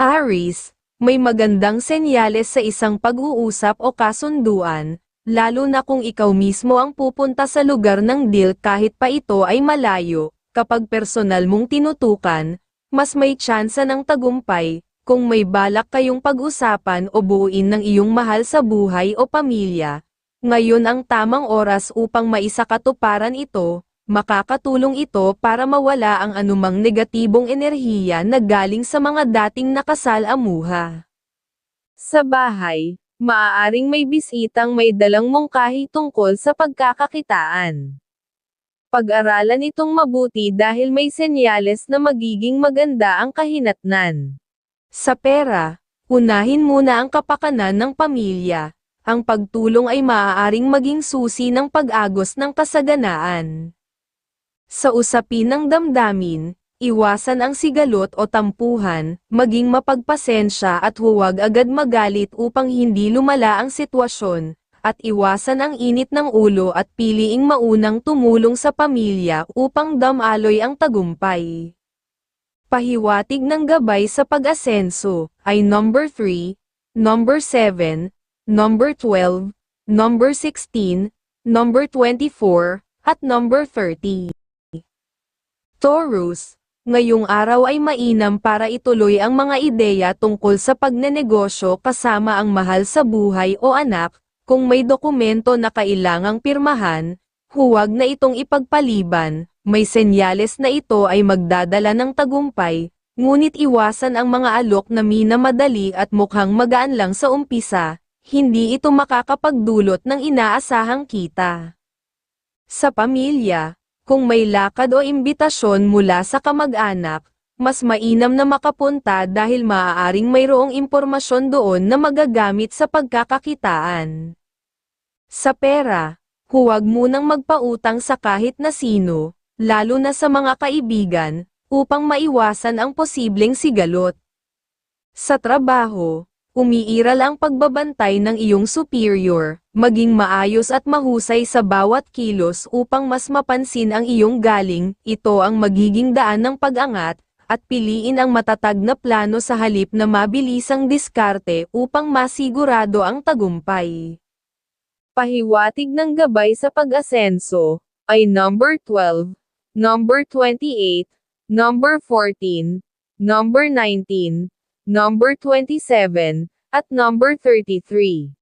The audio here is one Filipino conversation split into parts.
Aris, may magandang senyales sa isang pag-uusap o kasunduan, lalo na kung ikaw mismo ang pupunta sa lugar ng deal kahit pa ito ay malayo, kapag personal mong tinutukan, mas may tsansa ng tagumpay, kung may balak kayong pag-usapan o buuin ng iyong mahal sa buhay o pamilya. Ngayon ang tamang oras upang maisakatuparan ito, makakatulong ito para mawala ang anumang negatibong enerhiya na galing sa mga dating nakasalamuha. Sa bahay, maaaring may bisitang may dalang mungkahi tungkol sa pagkakakitaan. Pag-aralan itong mabuti dahil may senyales na magiging maganda ang kahinatnan. Sa pera, unahin muna ang kapakanan ng pamilya. Ang pagtulong ay maaaring maging susi ng pag-agos ng kasaganaan. Sa usapin ng damdamin, iwasan ang sigalot o tampuhan, maging mapagpasensya at huwag agad magalit upang hindi lumala ang sitwasyon, at iwasan ang init ng ulo at piliing maunang tumulong sa pamilya upang damaloy ang tagumpay. Pahiwatig ng gabay sa pag-asenso ay number 3, number 7, number 12, number 16, number 24, at number 30. Taurus, ngayong araw ay mainam para ituloy ang mga ideya tungkol sa pagnenegosyo kasama ang mahal sa buhay o anak, kung may dokumento na kailangang pirmahan, huwag na itong ipagpaliban, may senyales na ito ay magdadala ng tagumpay, ngunit iwasan ang mga alok na minamadali at mukhang magaan lang sa umpisa, hindi ito makakapagdulot ng inaasahang kita. Sa pamilya, kung may lakad o imbitasyon mula sa kamag-anak, mas mainam na makapunta dahil maaaring mayroong impormasyon doon na magagamit sa pagkakakitaan. Sa pera, huwag munang magpautang sa kahit na sino, lalo na sa mga kaibigan, upang maiwasan ang posibleng sigalot. Sa trabaho, umiiral ang pagbabantay ng iyong superior, maging maayos at mahusay sa bawat kilos upang mas mapansin ang iyong galing, ito ang magiging daan ng pag-angat, at piliin ang matatag na plano sa halip na mabilisang diskarte upang masigurado ang tagumpay. Pahiwatig ng gabay sa pag-asenso, ay number 12, number 28, number 14, number 19, number 27, at number 33.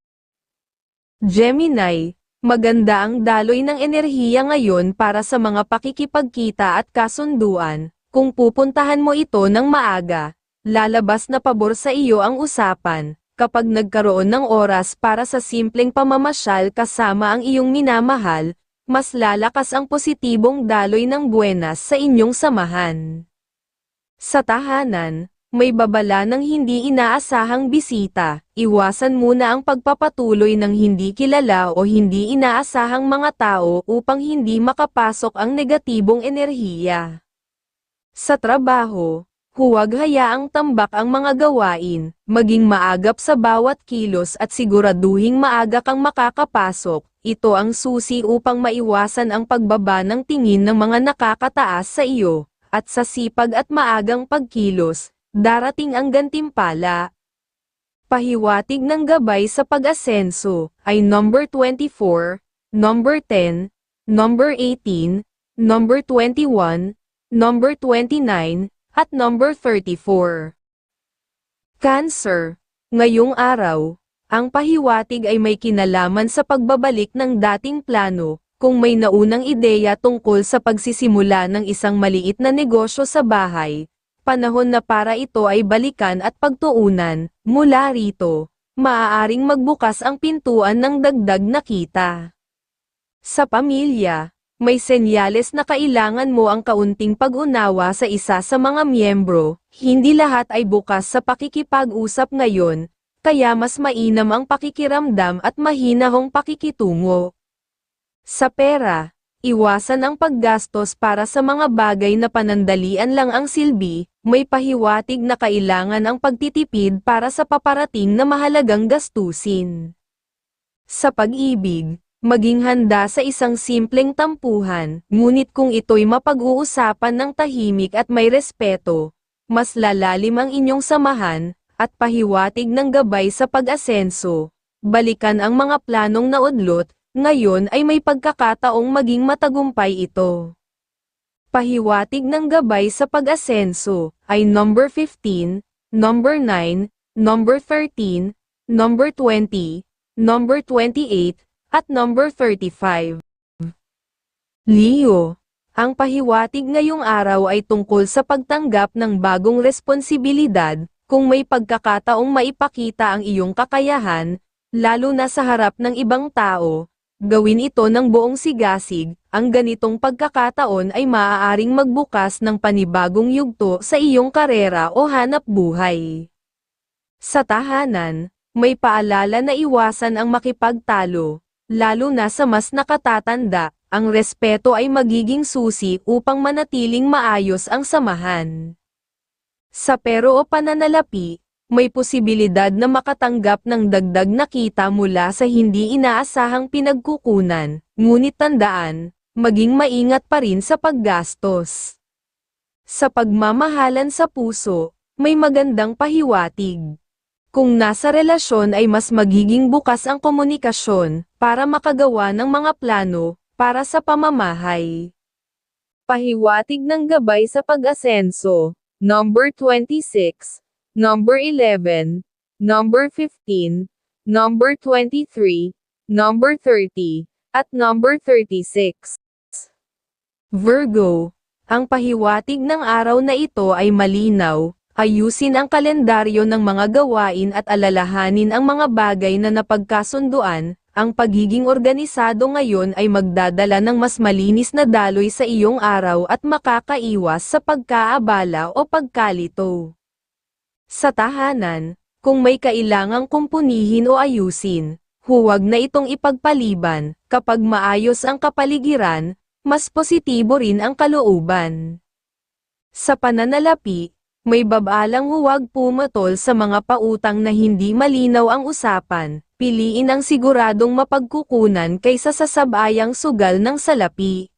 Gemini, maganda ang daloy ng enerhiya ngayon para sa mga pakikipagkita at kasunduan, kung pupuntahan mo ito ng maaga, lalabas na pabor sa iyo ang usapan, kapag nagkaroon ng oras para sa simpleng pamamasyal kasama ang iyong minamahal, mas lalakas ang positibong daloy ng buenas sa inyong samahan. Sa tahanan, may babala ng hindi inaasahang bisita, iwasan muna ang pagpapatuloy ng hindi kilala o hindi inaasahang mga tao upang hindi makapasok ang negatibong enerhiya. Sa trabaho, huwag hayaang tambak ang mga gawain, maging maagap sa bawat kilos at siguraduhing maaga kang makakapasok, ito ang susi upang maiwasan ang pagbaba ng tingin ng mga nakakataas sa iyo, at sa sipag at maagang pagkilos, darating ang gantimpala. Pahiwatig ng gabay sa pag-asenso, ay number 24, number 10, number 18, number 21, number 29, at number 34. Cancer, ngayong araw, ang pahiwatig ay may kinalaman sa pagbabalik ng dating plano, kung may naunang ideya tungkol sa pagsisimula ng isang maliit na negosyo sa bahay, panahon na para ito ay balikan at pagtuunan, mula rito, maaaring magbukas ang pintuan ng dagdag na kita. Sa pamilya, may senyales na kailangan mo ang kaunting pag-unawa sa isa sa mga miyembro, hindi lahat ay bukas sa pakikipag-usap ngayon, kaya mas mainam ang pakikiramdam at mahinahong pakikitungo. Sa pera, Iwasan ang paggastos para sa mga bagay na panandalian lang ang silbi, may pahiwatig na kailangan ang pagtitipid para sa paparating na mahalagang gastusin. Sa pag-ibig, maging handa sa isang simpleng tampuhan, ngunit kung ito'y mapag-uusapan ng tahimik at may respeto, mas lalalim ang inyong samahan, at pahiwatig ng gabay sa pag-asenso. Balikan ang mga planong naudlot, ngayon ay may pagkakataong maging matagumpay ito. Pahiwatig ng gabay sa pag-asenso ay number 15, number 9, number 13, number 20, number 28, at number 35. Leo, ang pahiwatig ngayong araw ay tungkol sa pagtanggap ng bagong responsibilidad, kung may pagkakataong maipakita ang iyong kakayahan, lalo na sa harap ng ibang tao, gawin ito ng buong sigasig, ang ganitong pagkakataon ay maaaring magbukas ng panibagong yugto sa iyong karera o hanap buhay. Sa tahanan, may paalala na iwasan ang makipagtalo, lalo na sa mas nakatatanda, ang respeto ay magiging susi upang manatiling maayos ang samahan. Sa pero o pananalapi, may posibilidad na makatanggap ng dagdag na kita mula sa hindi inaasahang pinagkukunan, ngunit tandaan, maging maingat pa rin sa paggastos. Sa pagmamahalan sa puso, may magandang pahiwatig. Kung nasa relasyon ay mas magiging bukas ang komunikasyon, para makagawa ng mga plano, para sa pamamahay. Pahiwatig ng gabay sa pag-asenso, number 26, number 11, number 15, number 23, number 30, at number 36. Virgo, ang pahiwatig ng araw na ito ay malinaw, ayusin ang kalendaryo ng mga gawain at alalahanin ang mga bagay na napagkasunduan, ang pagiging organisado ngayon ay magdadala ng mas malinis na daloy sa iyong araw at makakaiwas sa pagkaabala o pagkalito. Sa tahanan, kung may kailangang kumpunihin o ayusin, huwag na itong ipagpaliban, kapag maayos ang kapaligiran, mas positibo rin ang kalooban. Sa pananalapi, may babalang huwag pumatol sa mga pautang na hindi malinaw ang usapan, piliin ang siguradong mapagkukunan kaysa sa sabayang sugal ng salapi.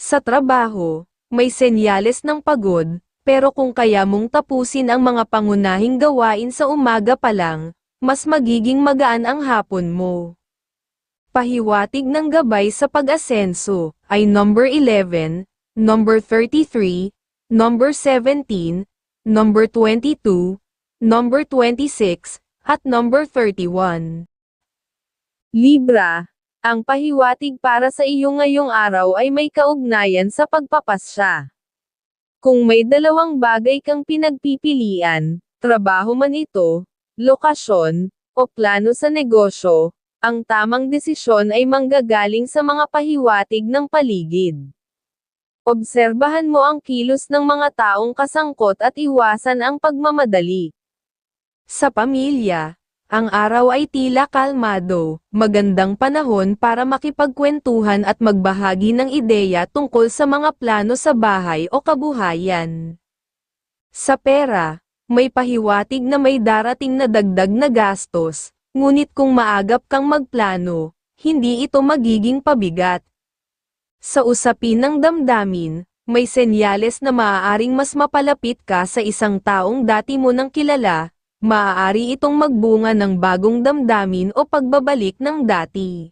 Sa trabaho, may senyales ng pagod, pero kung kaya mong tapusin ang mga pangunahing gawain sa umaga pa lang, mas magiging magaan ang hapon mo. Pahiwatig ng gabay sa pag-asenso ay number 11, number 33, number 17, number 22, number 26, at number 31. Libra, ang pahiwatig para sa iyo ngayong araw ay may kaugnayan sa pagpapasya. Kung may dalawang bagay kang pinagpipilian, trabaho man ito, lokasyon, o plano sa negosyo, ang tamang desisyon ay manggagaling sa mga pahiwatig ng paligid. Obserbahan mo ang kilos ng mga taong kasangkot at iwasan ang pagmamadali. Sa pamilya, ang araw ay tila kalmado, magandang panahon para makipagkwentuhan at magbahagi ng ideya tungkol sa mga plano sa bahay o kabuhayan. Sa pera, may pahiwatig na may darating na dagdag na gastos, ngunit kung maagap kang magplano, hindi ito magiging pabigat. Sa usapin ng damdamin, may senyales na maaaring mas mapalapit ka sa isang taong dati mo nang kilala, maaari itong magbunga ng bagong damdamin o pagbabalik ng dati.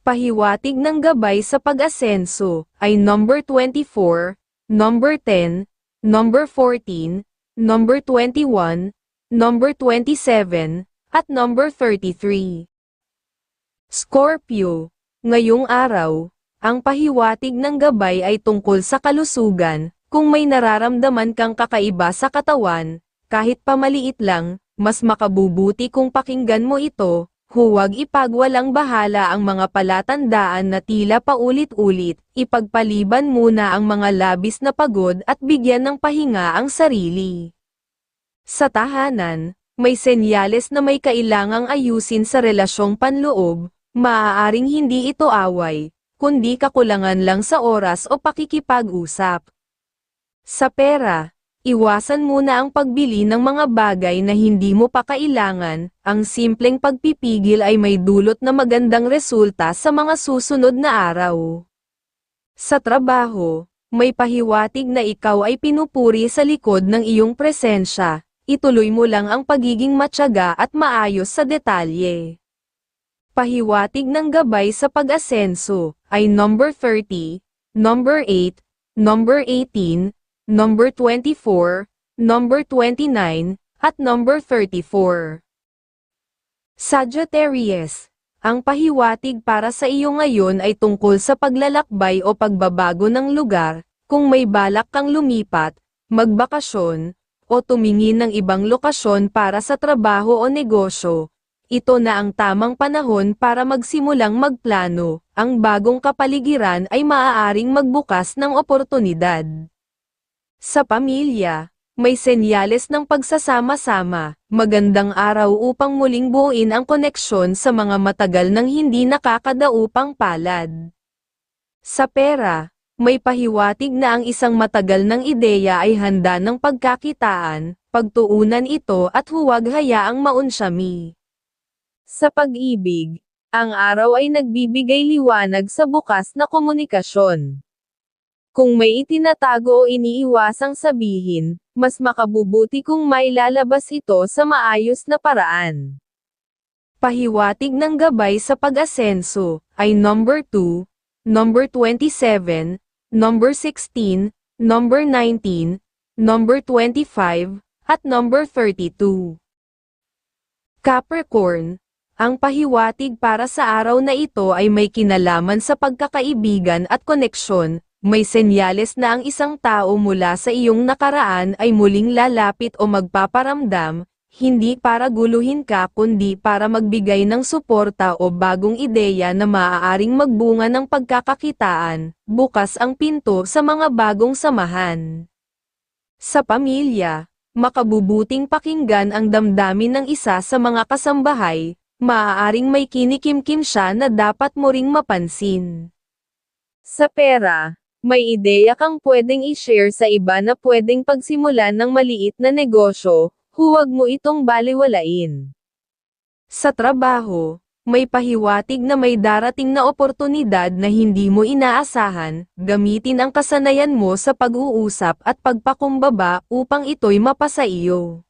Pahiwatig ng gabay sa pag-asenso ay number 24, number 10, number 14, number 21, number 27, at number 33. Scorpio, ngayong araw, ang pahiwatig ng gabay ay tungkol sa kalusugan, kung may nararamdaman kang kakaiba sa katawan, kahit pamaliit lang, mas makabubuti kung pakinggan mo ito, huwag ipagwalang bahala ang mga palatandaan na tila paulit-ulit, ipagpaliban muna ang mga labis na pagod at bigyan ng pahinga ang sarili. Sa tahanan, may senyales na may kailangang ayusin sa relasyong panloob, maaaring hindi ito away, kundi kakulangan lang sa oras o pakikipag-usap. Sa pera, Iwasan muna ang pagbili ng mga bagay na hindi mo pa kailangan, ang simpleng pagpipigil ay may dulot na magandang resulta sa mga susunod na araw. Sa trabaho, may pahiwatig na ikaw ay pinupuri sa likod ng iyong presensya, ituloy mo lang ang pagiging matyaga at maayos sa detalye. Pahiwatig ng gabay sa pag-asenso, ay number 30, number 8, number 18, number 24, number 29, at number 34. Sagittarius, ang pahiwatig para sa iyo ngayon ay tungkol sa paglalakbay o pagbabago ng lugar, kung may balak kang lumipat, magbakasyon, o tumingin ng ibang lokasyon para sa trabaho o negosyo. Ito na ang tamang panahon para magsimulang magplano, ang bagong kapaligiran ay maaaring magbukas ng oportunidad. Sa pamilya, may senyales ng pagsasama-sama, magandang araw upang muling buuin ang koneksyon sa mga matagal nang hindi nakakadaupang palad. Sa pera, may pahiwatig na ang isang matagal ng ideya ay handa ng pagkakitaan, pagtuunan ito at huwag hayaang maunsyami. Sa pag-ibig, ang araw ay nagbibigay liwanag sa bukas na komunikasyon. Kung may itinatago o iniiwasang sabihin, mas makabubuti kung may lalabas ito sa maayos na paraan. Pahiwatig ng gabay sa pag-asenso, ay number 2, number 27, number 16, number 19, number 25, at number 32. Capricorn, ang pahiwatig para sa araw na ito ay may kinalaman sa pagkakaibigan at koneksyon, may senyales na ang isang tao mula sa iyong nakaraan ay muling lalapit o magpaparamdam, hindi para guluhin ka kundi para magbigay ng suporta o bagong ideya na maaaring magbunga ng pagkakakitaan, bukas ang pinto sa mga bagong samahan. Sa pamilya, makabubuting pakinggan ang damdamin ng isa sa mga kasambahay, maaaring may kinikimkim siya na dapat mo ring mapansin. Sa pera, may ideya kang pwedeng i-share sa iba na pwedeng pagsimulan ng maliit na negosyo, huwag mo itong baliwalain. Sa trabaho, may pahiwatig na may darating na oportunidad na hindi mo inaasahan, gamitin ang kasanayan mo sa pag-uusap at pagpakumbaba upang ito'y mapasa iyo.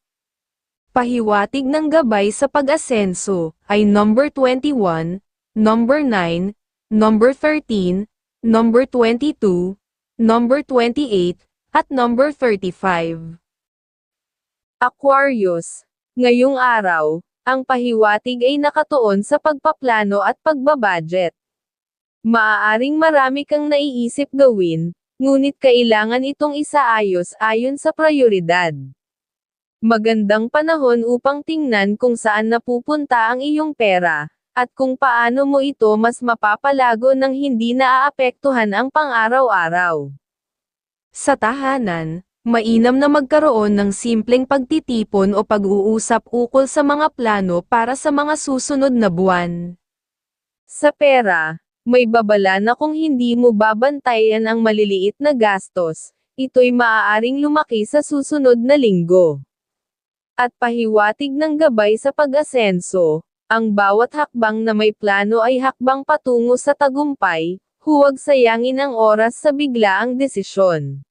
Pahiwatig ng gabay sa pag-asenso, ay number 21, number 9, number 13, number 22, number 28, at number 35. Aquarius, ngayong araw, ang pahiwatig ay nakatuon sa pagpaplano at pagbabudget. Maaaring marami kang naiisip gawin, ngunit kailangan itong isaayos ayon sa prioridad. Magandang panahon upang tingnan kung saan napupunta ang iyong pera, at kung paano mo ito mas mapapalago nang hindi naaapektuhan ang pang-araw-araw. Sa tahanan, mainam na magkaroon ng simpleng pagtitipon o pag-uusap ukol sa mga plano para sa mga susunod na buwan. Sa pera, may babala na kung hindi mo babantayan ang maliliit na gastos, ito'y maaaring lumaki sa susunod na linggo. At pahiwatig ng gabay sa pag-asenso, ang bawat hakbang na may plano ay hakbang patungo sa tagumpay, huwag sayangin ang oras sa biglaang desisyon.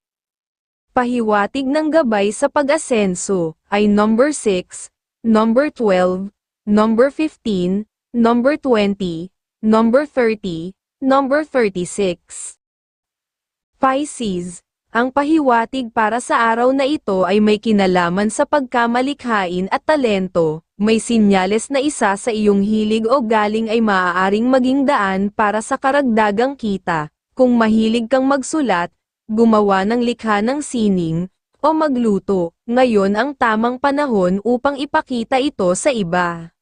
Pahiwatig ng gabay sa pag-asenso, ay number 6, number 12, number 15, number 20, number 30, number 36. Pisces, ang pahiwatig para sa araw na ito ay may kinalaman sa pagkamalikhain at talento, may sinyales na isa sa iyong hilig o galing ay maaaring maging daan para sa karagdagang kita, kung mahilig kang magsulat, gumawa ng likha ng sining, o magluto, ngayon ang tamang panahon upang ipakita ito sa iba.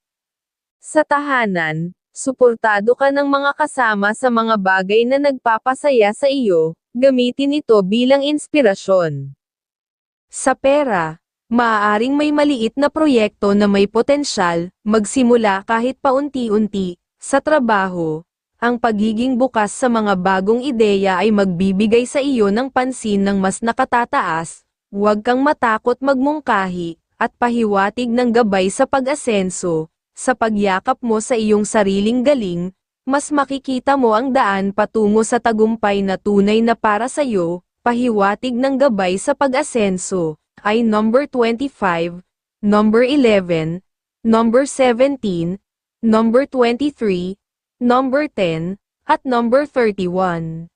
Sa tahanan, suportado ka ng mga kasama sa mga bagay na nagpapasaya sa iyo, gamitin ito bilang inspirasyon. Sa pera, Maaaring may maliit na proyekto na may potensyal, magsimula kahit paunti-unti, sa trabaho. Ang pagiging bukas sa mga bagong ideya ay magbibigay sa iyo ng pansin ng mas nakatataas, huwag kang matakot magmungkahi, at pahiwatig ng gabay sa pag-asenso, sa pagyakap mo sa iyong sariling galing, mas makikita mo ang daan patungo sa tagumpay na tunay na para sa iyo, nagpahiwatig ng gabay sa pag-asenso, ay number 25, number 11, number 17, number 23, number 10, at number 31.